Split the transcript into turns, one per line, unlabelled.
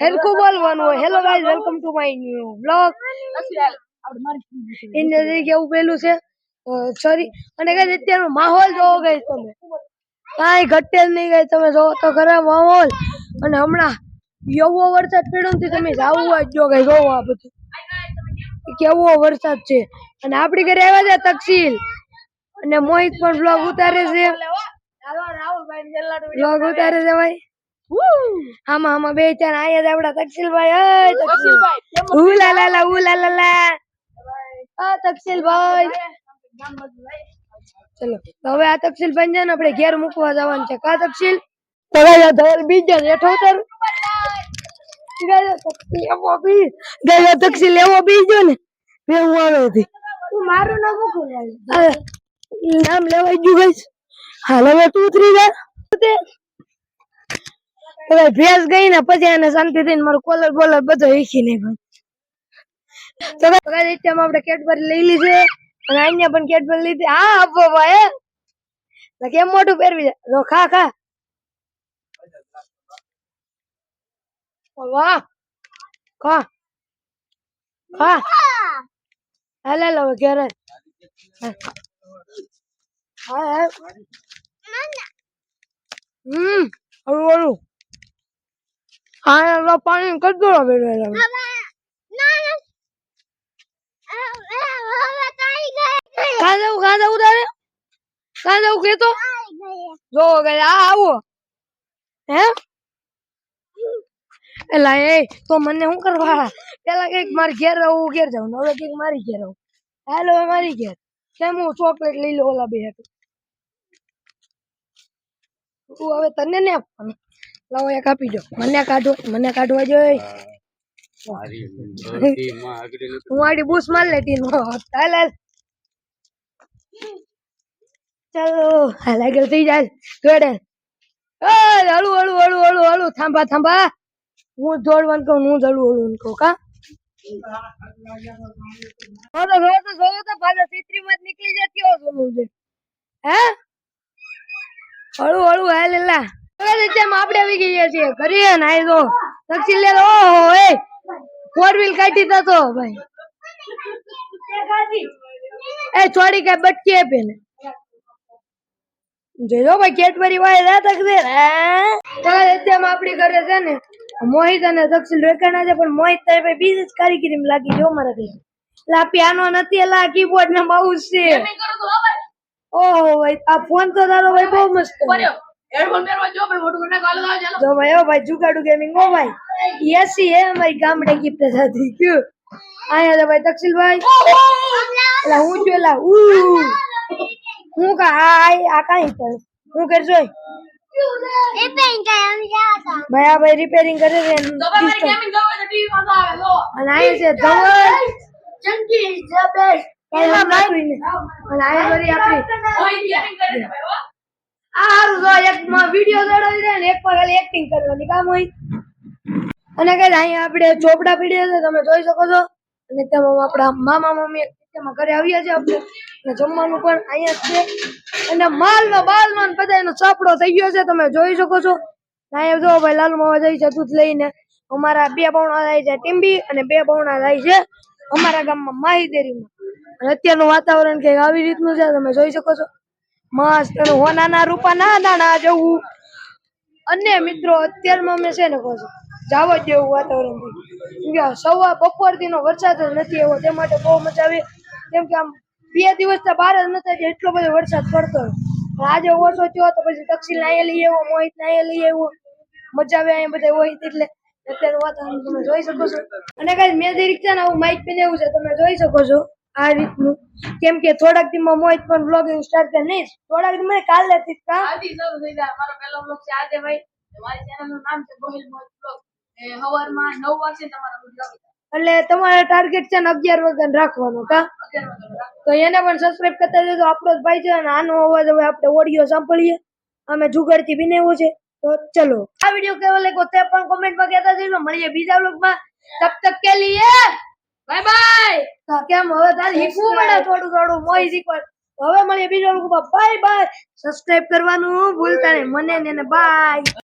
હેરકું બોલવાનું હોય hello guys welcome to my new blog in તરીકે એવું પેલું છે. સોરી અને ગાઈઝ અત્યારનો માહોલ જોવો ગાઈઝ તમે. કાંઈ ઘટે જ નહીં ગાઈઝ તમે જોવો તો ખરા માહોલ. અને હમણાં એવો વરસાદ પડ્યો ને તમે જાવું જ જો ગાઈઝ જોવો આ બધું. કેવો વરસાદ છે. અને આપણી ઘરે આવ્યા છે તકસીલ અને મોહિત પણ બ્લોગ ઉતારે છે. બ્લોગ ઉતારે છે ભાઈ. આમાં આમાં બે ચાર આયા છે આપડા તકસીલભાઈ અય તકસીલ ઉ લા લા લા ઉ લા લા લા. આ તકસીલભાઈ ચલો હવે આ તકસીલભાઈ છે ને આપણે ઘેર મૂકવા જવાનું છે. કા તકસીલ તો ભાઈ આ ધવલ બીજા હેઠો ઉતર. ગયા તકસીલ એવો તકસીલ બીજો ને. બે હું આવે હતી
તું મારું નામ મૂકું
નામ લેવાઈ ગયું ગઈશ હાલ હવે તું ઉતરી જા. હવે ભેંસ ગઈ ને પછી એને શાંતિ થઈને મારું કોલર બોલર બધો હીખી નહીં ભાઈ તો અત્યારમાં આપણે કેડબરી લઈ લીધી અને અહીંયા પણ કેડબરી લીધી. હા, આપો ભાઈ. કેમ મોટું પહેરવી છે જો ખા ખા. વાહ. ખા. ખા. હાલે લો ઘેરે. હા હમ હળું હળું હા એમાં પાણી કરતો રહે
હવે ના ના હવે તાઈ ગઈ
કાં જવું કાં જવું તારે કાં જવું કેતો? જો આ આવો. હે? એલા એ તો મને શું કરવા? પેલા કંઈક મારી ઘેર રહું ઘેર જાઉં. હવે કંઈક મારી ઘેર રહું. હાલો મારી ઘેર. કેમ હું ચોકલેટ લઈ લો ઓલા બે તું હવે તને ને આપવાનું. લાવો એક આપી દો. મને કાઢો મને કાઢવા જોઈએ હું. આડી બૂસ માર લેતી નો હાલ હાલ. ચાલો હાલ આગળ થઈ જાય. દોડે હળું હળુ હળુ હળું હળુ થાંભા થાંભા. હું દોડવાનું કહું હું હળુ હળુ કહું કા? નીકળી હે? હળુ હળુ હાલ એલા આપણે આવી ગયા છીએ. ઘરે ને આઈ જો તકસીલ લે ઓહો એ ફોર વ્હીલ કાઢી દતો ભાઈ. એ છોડી કઈ બટકી આપે ને જોયો ભાઈ કેટબરી વાય રા તકદે તો અત્યારમાં આપણી ઘરે છે ને મોહિત અને દક્ષિલ રેખાના છે પણ મોહિત તારે ભાઈ બીજી જ કારીગરી લાગી જો મારા કઈ એટલે પિયાનો નથી એટલે આ કીબોર્ડ ને માઉસ છે. ઓહો ભાઈ આ ફોન તો તારો ભાઈ બહુ મસ્ત. જો ભાઈ ઓ ભાઈ જુગાડુ ગેમિંગ ઓ ભાઈ. એસી હે અમારી ગામડે ગિફ્ટ થતી ક્યું? આયા તો ભાઈ દક્ષિલભાઈ એટલે હું જો એલા ઉ હું કા આ આ- આ કાઈ છે હું કરજો
એ પેન કામ જાતા
ભાઈ આ ભાઈ રિપેરિંગ કરે છે. એનું system. અને આ છે ધવલ.
ચંકી જબેશ.
કાંઈ એમ નાખ્યું નહીં. અને આ વળી આપણી આ હારું જો એક માં વીડિયો ચડાવી દે ને, એક માં ખાલી એક્ટિંગ કરવાની કામ હોય. અને કઈ અહીંયા આપણે ચોપડા પીડ્યા છે, તમે જોઈ શકો છો. અને તેમાં આપણા મામા મમ્મી તેમાં ઘરે આવ્યા છે આપણે. અને જમવાનું પણ અહીંયા છે. અને માલનો બાલનો ને બધાનો ચાપડો થઈ ગયો છે, તમે જોઈ શકો છો. અહીંયા જો ભાઈ, લાલુ મામા જાય છે દૂધ લઈને. અમારા બે બહુણા થાય છે ટીમ્બી અને બે બહુણા થાય છે અમારા ગામમાં માહીદેરીમાં અને અત્યારનું વાતાવરણ કંઈક આવી રીતનું છે, તમે જોઈ શકો છો. મસ્ત અને હોનાના રૂપા ના દાણા જવું. અને મિત્રો, અત્યારમાં અમે છે ને કહું જાવ જેવું વાતાવરણ થયું સવાર બપોરથી નો વરસાદ જ નથી એવો, તે માટે બહુ મજા આવી. કેમ કે આમ બે દિવસ તો બહાર જ નથી એટલે બધો વરસાદ પડતો. આજે ઓછો થયો તો પછી તક્ષિલ અહીંયા લઈ આવ્યો, મોહિત અહીંયા લઈ આવ્યો. મજા આવે અહીંયા બધા હોય એટલે. અત્યારે વાતાવરણ તમે જોઈ શકો છો. અને કઈ મેં જે રીક્ષા ને આવું માઇક પીને એવું છે, તમે જોઈ શકો છો. આ રીતનું. કેમ કે થોડાક દીમાં મોહિત પણ બ્લોગિંગ સ્ટાર્ટ કરે નહીં થોડાક દી મને કાલે થી કા
આજથી શરૂ થઈ જાય. મારો પહેલો બ્લોગ છે આજે ભાઈ. મારી ચેનલનું નામ છે ગોહિલ મોહિત બ્લોગ એ સવારમાં નવ વાગે તમારો બ્લોગ
એટલે તમારે ટાર્ગેટ છે ને અગિયાર વાગ્યા રાખવાનો કા? તો એને પણ સબસ્ક્રાઇબ કરતા જજો આપણો જ ભાઈ છે અને આનો અવાજ હવે આપણે ઓડિયો સાંભળીએ. અમે જુગાડથી બનાવ્યો છે. તો ચલો. આ વીડિયો કેવો લાગ્યો તે પણ કોમેન્ટમાં કહેતા જજો. મળીએ બીજા વ્લોગમાં તબ તક કે લીએ. બાય બાય તો કેમ હવે તારે શીખવું પડે થોડું થોડું મોઈ શીખવા. હવે મળીએ બીજા બાય બાય સબસ્ક્રાઇબ કરવાનું ભૂલતા નહીં. મને ને બાય